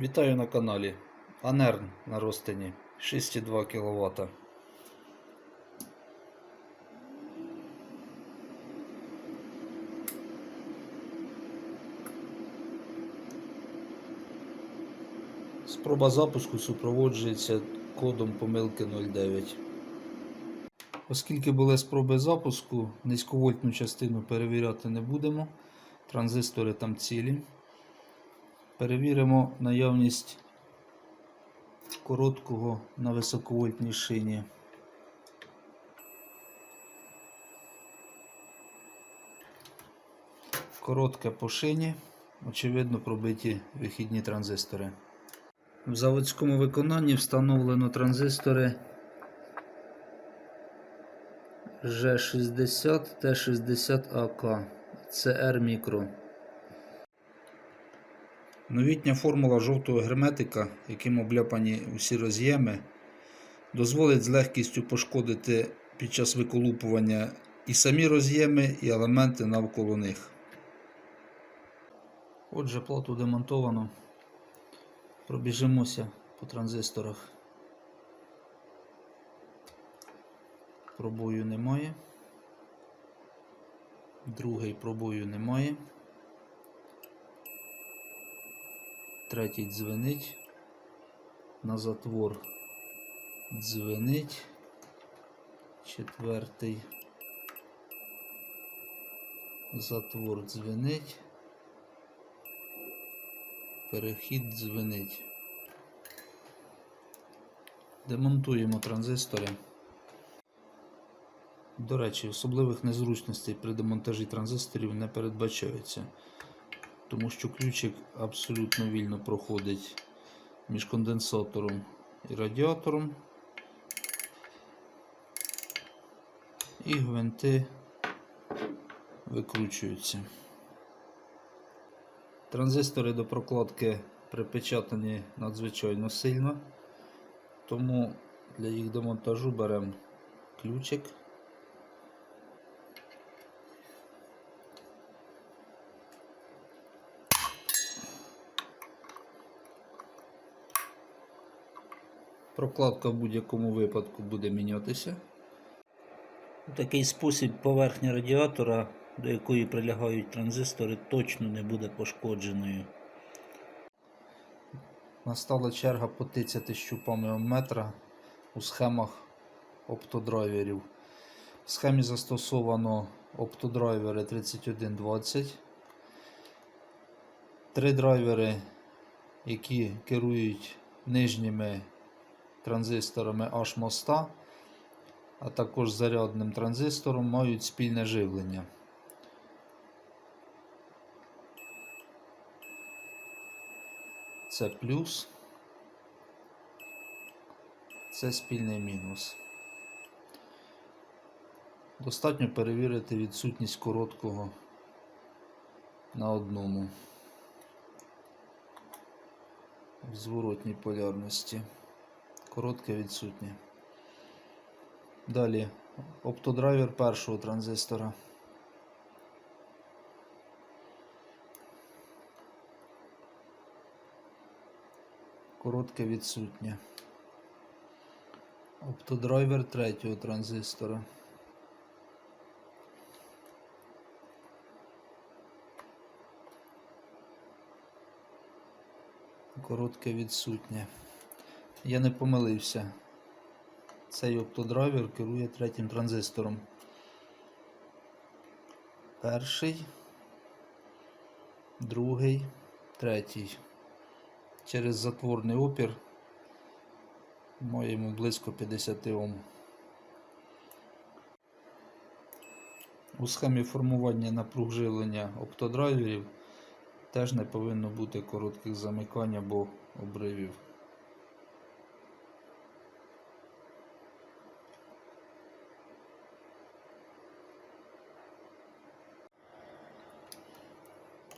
Вітаю на каналі Анерн на розтині 6,2 кВт. Спроба запуску супроводжується кодом помилки 09. Оскільки були спроби запуску, низьковольтну частину перевіряти не будемо. Транзистори там цілі. Перевіримо наявність короткого на високовольтній шині. Коротке по шині, очевидно, пробиті вихідні транзистори. В заводському виконанні встановлено транзистори G60 T60AK. Це R мікро. Новітня формула жовтого герметика, яким обляпані усі роз'єми, дозволить з легкістю пошкодити під час виколупування і самі роз'єми, і елементи навколо них. Отже, плату демонтовано. Пробіжимося по транзисторах. Пробою немає. Другий пробою немає. Третій дзвенить. На затвор дзвенить. Четвертий. Затвор дзвенить. Перехід дзвенить. Демонтуємо транзистори. До речі, особливих незручностей при демонтажі транзисторів не передбачається, тому що ключик абсолютно вільно проходить між конденсатором і радіатором, і гвинти викручуються. Транзистори до прокладки припечатані надзвичайно сильно, тому для їх демонтажу беремо ключик. Прокладка в будь-якому випадку буде мінятися. У такий спосіб поверхня радіатора, до якої прилягають транзистори, точно не буде пошкодженою. Настала черга потицяти щупами амметра у схемах оптодрайверів. В схемі застосовано оптодрайвери 3120. Три драйвери, які керують нижніми транзисторами H-моста, а також зарядним транзистором мають спільне живлення. Це плюс, це спільний мінус. Достатньо перевірити відсутність короткого на одному в зворотній полярності. Коротке відсутнє. Далі оптодрайвер першого транзистора. Коротке відсутнє. Оптодрайвер третього транзистора. Коротке відсутнє. Я не помилився. Цей оптодрайвер керує третім транзистором. Перший, другий, третій. Через затворний опір маємо близько 50 Ом. У схемі формування напруг живлення оптодрайверів теж не повинно бути коротких замикань або обривів.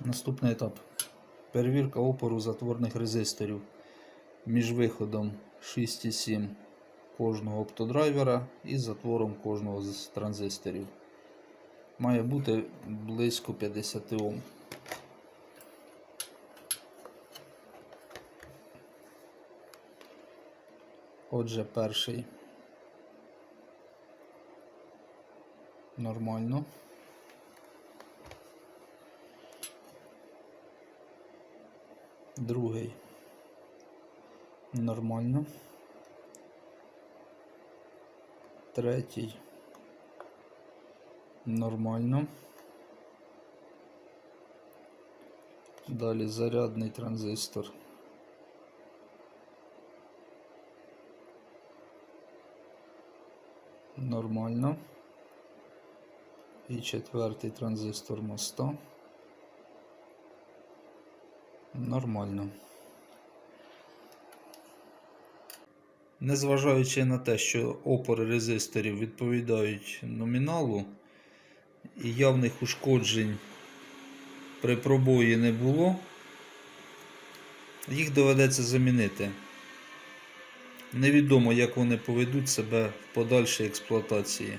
Наступний етап. Перевірка опору затворних резисторів між виходом 6,7 кожного оптодрайвера і затвором кожного з транзисторів. Має бути близько 50 Ом. Отже, перший. Нормально. Другий. Нормально. Третій. Нормально. Далі зарядний транзистор. Нормально. І четвертий транзистор моста. Нормально. Незважаючи на те, що опори резисторів відповідають номіналу і явних ушкоджень при пробої не було, їх доведеться замінити. Невідомо, як вони поведуть себе в подальшій експлуатації,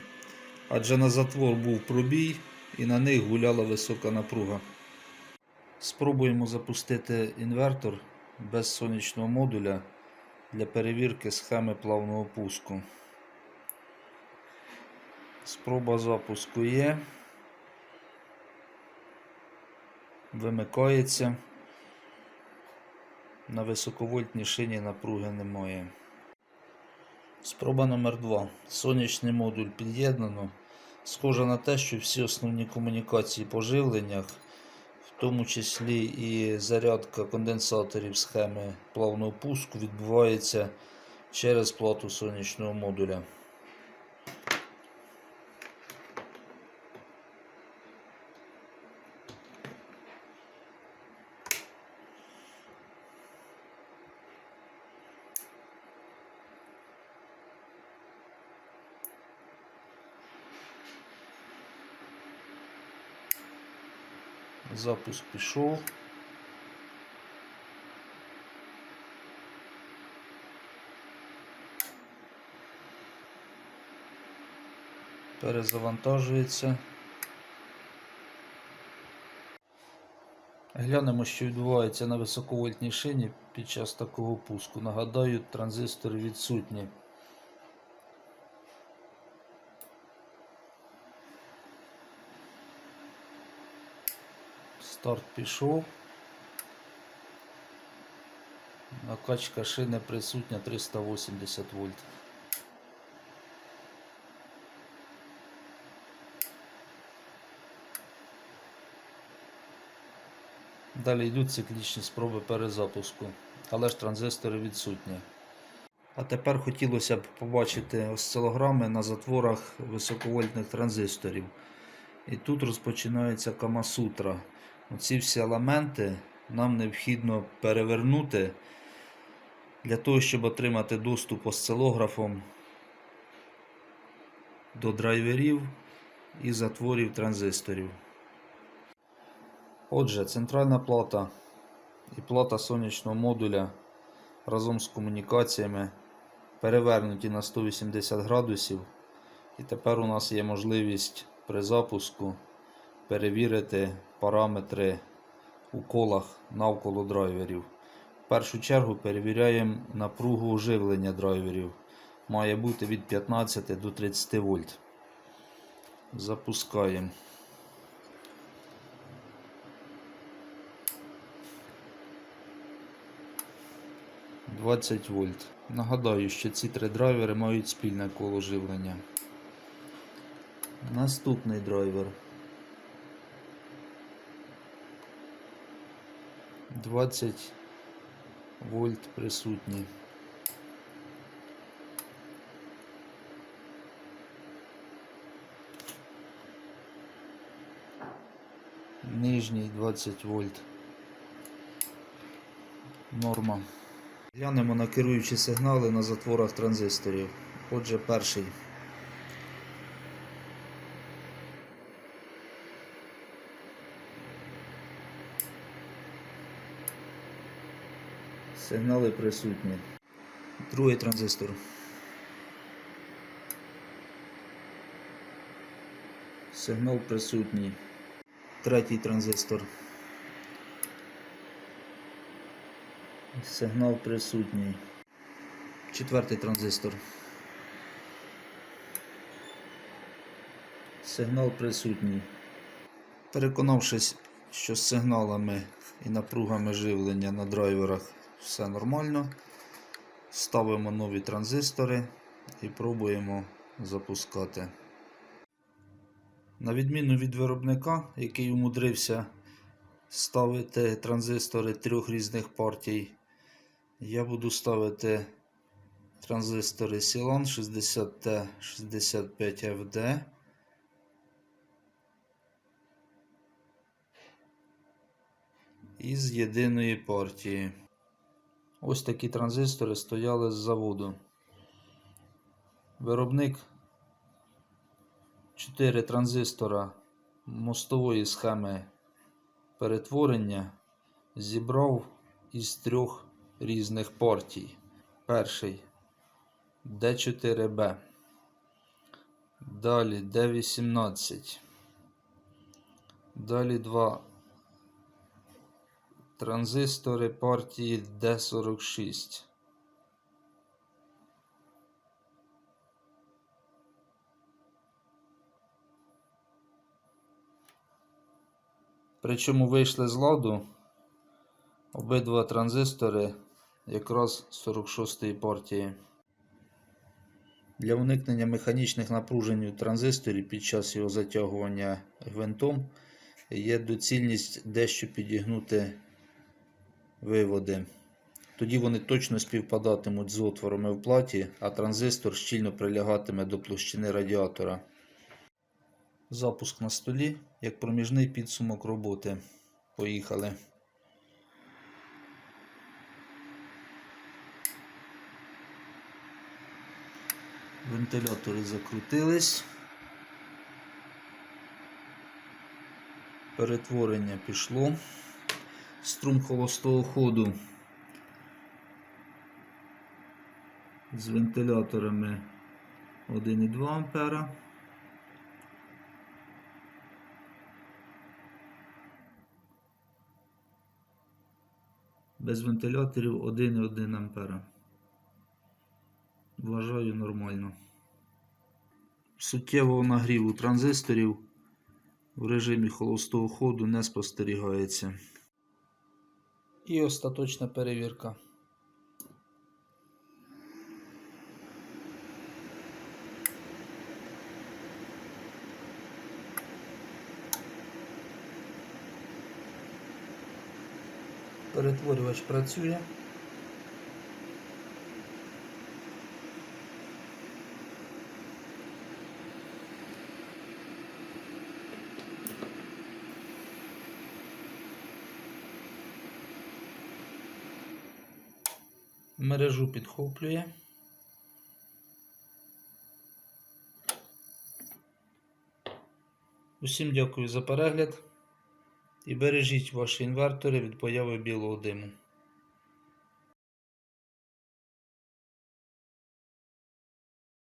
адже на затвор був пробій і на них гуляла висока напруга. Спробуємо запустити інвертор без сонячного модуля для перевірки схеми плавного пуску. Спроба запуску є. Вимикається. На високовольтній шині напруги немає. Спроба номер 2 Сонячний модуль під'єднано. Схоже на те, що всі основні комунікації по живленнях, в тому числі і зарядка конденсаторів схеми плавного пуску, відбувається через плату сонячного модуля. Запуск пішов. Перезавантажується. Глянемо, що відбувається на високовольтній шині під час такого пуску. Нагадаю, транзистори відсутні. Старт пішов. Накачка шини присутня 380 вольт. Далі йдуть циклічні спроби перезапуску, але ж транзистори відсутні. А тепер хотілося б побачити осцилограми на затворах високовольтних транзисторів. І тут розпочинається Камасутра. Оці всі елементи нам необхідно перевернути для того, щоб отримати доступ осцилографом до драйверів і затворів транзисторів. Отже, центральна плата і плата сонячного модуля разом з комунікаціями перевернуті на 180 градусів. І тепер у нас є можливість при запуску перевірити параметри у колах навколо драйверів. В першу чергу перевіряємо напругу живлення драйверів. Має бути від 15 до 30 вольт. Запускаємо. – 20 вольт. Нагадаю, що ці три драйвери мають спільне коло живлення. Наступний драйвер. 20 вольт присутні. Нижній 20 вольт. Норма. Глянемо на керуючі сигнали на затворах транзисторів. Отже, перший. Сигнали присутні. Другий транзистор. Сигнал присутній. Третій транзистор. Сигнал присутній. Четвертий транзистор. Сигнал присутній. Переконавшись, що з сигналами і напругами живлення на драйверах все нормально, ставимо нові транзистори і пробуємо запускати. На відміну від виробника, який умудрився ставити транзистори трьох різних партій, я буду ставити транзистори Silan 60T65FD. із єдиної партії. Ось такі транзистори стояли з заводу. Виробник 4 транзистора мостової схеми перетворення зібрав із трьох різних партій. Перший D4B. Далі D18. Далі два транзистори партії D46. Причому вийшли з ладу обидва транзистори якраз 46-ї партії. Для уникнення механічних напружень у транзисторі під час його затягування гвинтом є доцільність дещо підігнути виводи. Тоді вони точно співпадатимуть з отворами в платі, а транзистор щільно прилягатиме до площини радіатора. Запуск на столі як проміжний підсумок роботи. Поїхали. Вентилятори закрутились. Перетворення пішло. Струм холостого ходу з вентиляторами 1,2 ампера. Без вентиляторів 1,1 ампера. Вважаю нормально. Суттєвого нагріву транзисторів в режимі холостого ходу не спостерігається. І остаточна перевірка. Перетворювач працює. Мережу підхоплює. Усім дякую за перегляд і бережіть ваші інвертори від появи білого диму.